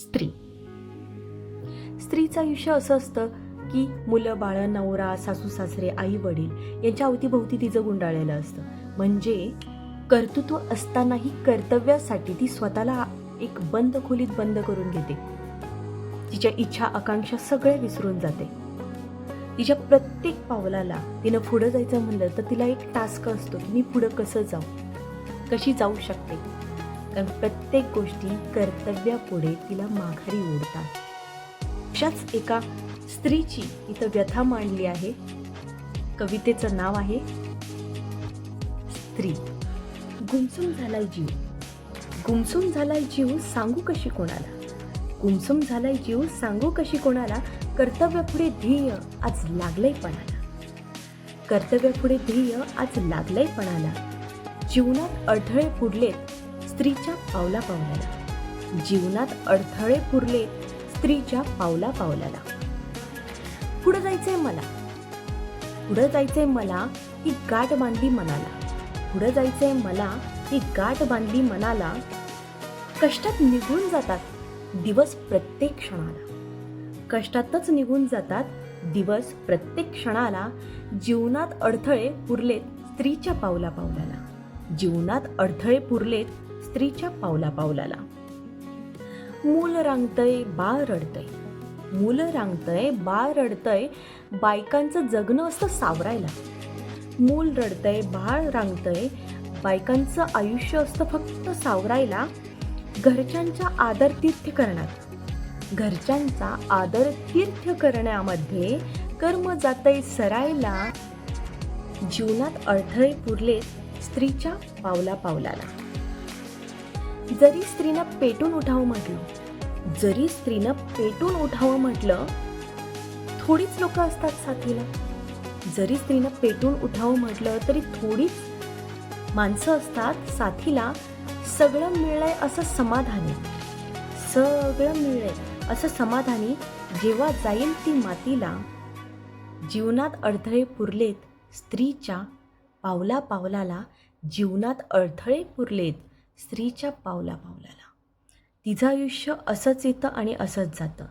स्त्री. स्त्रीचं आयुष्य असं असतं की मुलं बाळं नवरा सासू सासरे आई वडील यांच्या अवतीभोवती तिचं गुंडाळलेलं असतं. म्हणजे कर्तृत्व असतानाही कर्तव्यासाठी ती स्वतःला एक बंद खोलीत बंद करून घेते. तिच्या इच्छा आकांक्षा सगळे विसरून जाते. तिच्या प्रत्येक पावलाला तिनं पुढं जायचं म्हणलं तर तिला एक टास्क असतो की मी पुढं कसं जाऊ? कशी जाऊ शकते? कारण प्रत्येक गोष्टी कर्तव्यापुढे तिला माघारी ओढतात. अशाच एका स्त्रीची इथं व्यथा मांडली आहे. कवितेचं नाव आहे स्त्री. गुमसुम झालाय जीव. गुमसुम झालाय जीव सांगू कशी कोणाला? गुमसुम झालाय जीव सांगू कशी कोणाला? कर्तव्यापुढे ध्येय आज लागलंय पणाला. कर्तव्यापुढे ध्येय आज लागलंय पणाला. जीवनात अडथळे पुरलेत स्त्रीच्या पावला पावलाला. जीवनात अडथळे पुरलेत स्त्रीच्या पावला पावलाला. पुढं जायचंय मला. पुढं जायचंय मला ही गाठ बांधली मनाला. पुढं जायचंय मला ही गाठ बांधली मनाला. कष्टात निघून जातात दिवस प्रत्येक क्षणाला. कष्टातच निघून जातात दिवस प्रत्येक क्षणाला. जीवनात अडथळे पुरलेत स्त्रीच्या पावला पावलाला. जीवनात अडथळे पुरलेत स्त्रीच्या पावला पावलाला. मूल रांगतय बाळ रडतय. मूल रांगतय बाळ रडतय बायकांचं जगणं असतं सावरायला. मूल रडतय बाळ रांगतय बायकांचं आयुष्य असतं फक्त सावरायला घरच्यांच्या आदर तीर्थ करण्यात घरच्यांचा आदर तीर्थ करण्यामध्ये कर्म जातय सरायला. जीवनात अडथळे पुरले स्त्रीच्या पावला पावलाला. जरी स्त्रीनं पेटून उठावं म्हटलं जरी स्त्रीनं पेटून उठावं म्हटलं थोडीच लोक असतात साथीला. जरी स्त्रीनं पेटून उठावं म्हटलं तरी थोडीच माणसं असतात साथीला सगळं मिळलंय असं समाधानी. सगळं मिळलंय असं समाधानी जेव्हा जाईल ती मातीला जीवनात अडथळे पुरलेत स्त्रीच्या पावला पावलाला जीवनात अडथळे पुरलेत. स्त्रीच्या पावला पावलाला तिचं आयुष्य असंच येतं आणि असंच जातं.